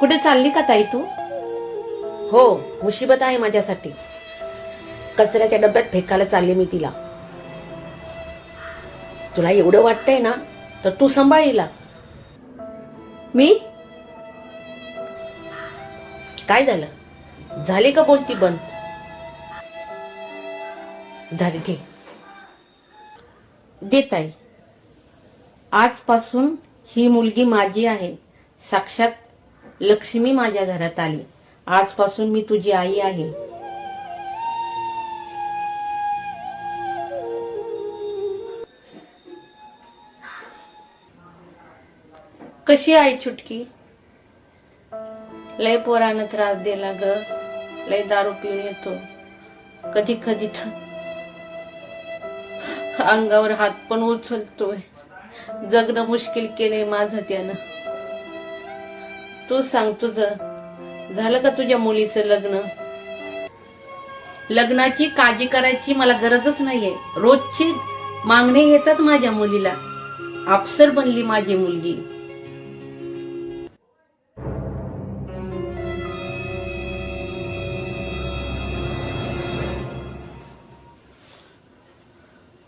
कुठे चालली का ताई तू? हो मुसीबत आहे माझ्यासाठी. कचऱ्याच्या डब्यात फेकायला चालले मी तिला. तुला एवढं वाटतंय ना तर तू सांभाळीला मी? काय झालं? झाले का बोलती बंद? झाले ठीक. देत आहे आजपासून ही मुलगी माझी आहे. साक्षात लक्ष्मी माझ्या घरात आली. आजपासून मी तुझी आई आहे. कशी आहे चुटकी लय पोरानं त्रास दिला ग. लय दारू पिऊन येतो. कधी कधी अंगावर हात पण उचलतोय. जगणं मुश्किल केलंय माझं त्यानं. तू सांग तुझं. झालं का तुझ्या मुलीचं लग्न? लग्नाची काळजी करायची मला गरजच नाहीये. रोजची मागणे येतात माझ्या मुलीला. अफसर बनली माझी मुलगी.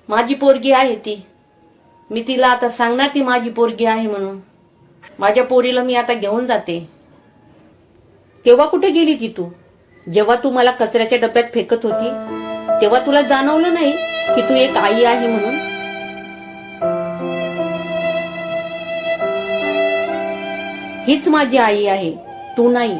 माझी पोरगी आहे ती. मी तिला आता सांगणार ती माझी पोरगी आहे म्हणून. माझ्या पोरीला मी आता घेऊन जाते. तेव्हा कुठे गेली ती तू? जेव्हा तू मला कचऱ्याच्या डब्यात फेकत होती तेव्हा तुला जाणवलं नाही की तू एक आई आहे म्हणून? हीच माझी आई आहे तू नाही.